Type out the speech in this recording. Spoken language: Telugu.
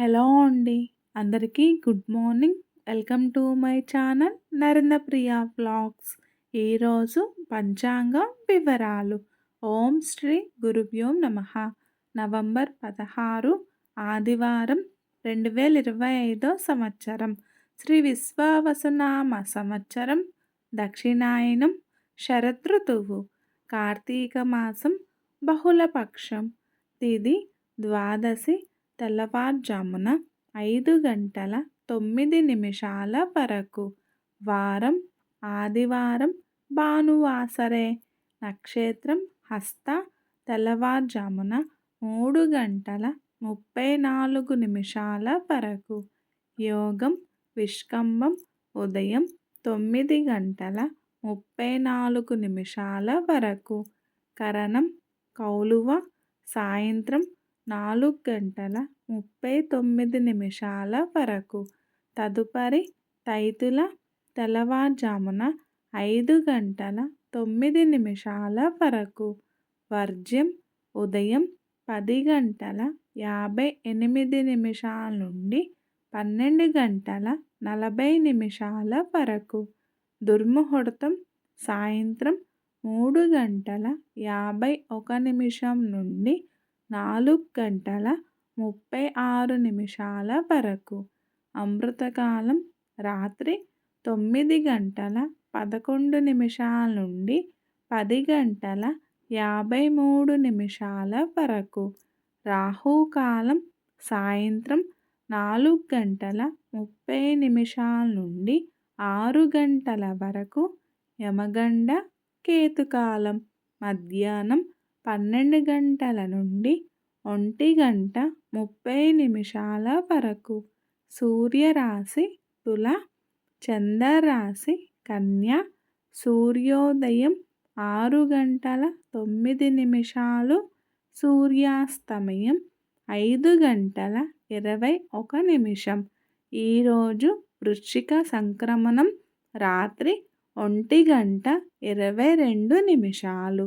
హలో అండి. అందరికీ good morning. Welcome to my channel Narendra Priya vlogs ఈరోజు పంచాంగం వివరాలు. ఓం శ్రీ గురుభ్యోం నమ. నవంబర్ పదహారు ఆదివారం రెండు వేల ఇరవై ఐదో సంవత్సరం. శ్రీ విశ్వవసనామ సంవత్సరం దక్షిణాయనం శరదృతువు కార్తీక మాసం బహుళపక్షం తిది ద్వాదశి తెల్లవారుజామున ఐదు గంటల తొమ్మిది నిమిషాల వరకు వారం ఆదివారం భానువాసరే. నక్షత్రం హస్త తెల్లవారుజామున మూడు గంటల ముప్పై నాలుగు నిమిషాల వరకు. యోగం విష్కంభం ఉదయం తొమ్మిది గంటల ముప్పై నాలుగు నిమిషాల వరకు. కరణం కౌలువ సాయంత్రం నాలుగు గంటల ముప్పై తొమ్మిది నిమిషాల వరకు తదుపరి తైతుల తెల్లవారుజామున ఐదు గంటల తొమ్మిది నిమిషాల వరకు వర్జ్యం ఉదయం పది గంటల యాభై ఎనిమిది నిమిషాల నుండి పన్నెండు గంటల నలభై నిమిషాల వరకు దుర్ముహూర్తం సాయంత్రం మూడు గంటల యాభై ఒక నిమిషం నుండి నాలుగు గంటల ముప్పై ఆరు నిమిషాల వరకు. అమృతకాలం రాత్రి తొమ్మిది గంటల పదకొండు నిమిషాల నుండి పది గంటల యాభై మూడు నిమిషాల వరకు. రాహుకాలం సాయంత్రం నాలుగు గంటల ముప్పై నిమిషాల నుండి ఆరు గంటల వరకు యమగండ కేతుకాలం. మధ్యాహ్నం పన్నెండు గంటల నుండి ఒంటి గంట ముప్పై నిమిషాల వరకు సూర్యరాశి తుల చంద్రరాశి కన్య సూర్యోదయం ఆరు గంటల తొమ్మిది నిమిషాలు సూర్యాస్తమయం ఐదు గంటల ఇరవై ఒక నిమిషం. ఈరోజు వృశ్చిక సంక్రమణం రాత్రి ఒంటి గంట ఇరవై రెండు నిమిషాలు.